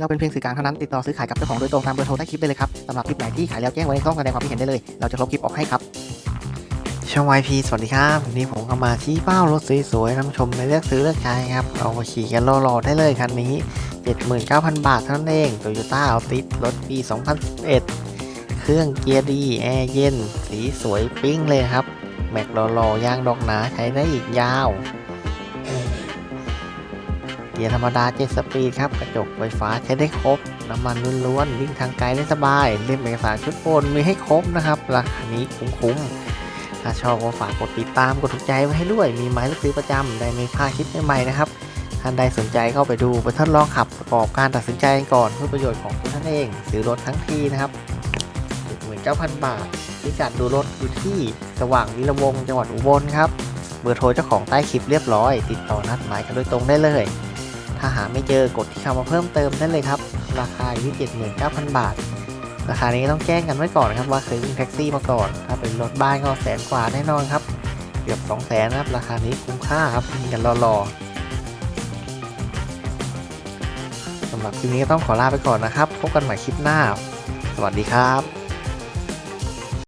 เราเป็นเพียงสื่อกลางเท่านั้นติดต่อซื้อขายกับเจ้าของโดยตรงตามเบอร์โทรใต้คลิปได้เลยครับสำหรับคลิปไหนที่ขายแล้วแจ้งไว้ในช่องแสดงความคิดเห็นได้เลย เราจะลบคลิปออกให้ครับช่อง YP สวัสดีครับวันนี้ผมก็มาชี้เป้ารถสวยๆนำชมในเลือกซื้อเลือกใช้ครับเอามาขี่กันรอๆได้เลยคันนี้ 79,000 บาทเท่านั้นเอง Toyota Altis รถปี 2011 เครื่องเกียร์ดีแอร์เย็น สีสวยปิ้งเลยครับ แม็กรอๆยางดอกหนาใช้ได้อีกยาว กียร์ธรรมดา7สปีดครับกระจกไฟฟ้าใช้ได้ครบ น้ำมันล้วนๆวิ่งทางไกลได้สบายเล่มเอกสารชุดโอนมีให้ครบนะครับ ราคานี้คุ้มๆถ้าชอบก็ฝากกดติดตามกดถูกใจไว้ให้ด้วย มีไม้ลูกซื้อประจำได้ไม่พลาดคลิปใหม่ๆนะครับท่านใดสนใจเข้าไปดูไปทดลองขับประกอบการตัดสินใจกันก่อนเพื่อประโยชน์ของตัวท่านเอง ซื้อรถทั้งทีนะครับ19,000 บาทพิกัดดูรถอยู่ที่สว่างวิรวงศ์จังหวัดอุบลครับ เบอร์โทรเจ้าของใต้คลิปเรียบร้อย ติดต่อนัดหมายกันโดยตรงได้เลย ถ้าหาไม่เจอกดที่คำว่าเพิ่มเติมได้เลยครับ ราคาอยู่ที่ 79,000 บาท ราคานี้ต้องแจ้งกันไว้ก่อนครับว่าเคยวิ่งแท็กซี่มาก่อน ถ้าเป็นรถบ้านก็แสนกว่าแน่นอนครับ เกือบ2แสนครับ ราคานี้คุ้มค่าครับมีกันรอๆสำหรับคลิปนี้ก็ต้องขอลาไปก่อนนะครับ พบกันใหม่คลิปหน้า สวัสดีครับ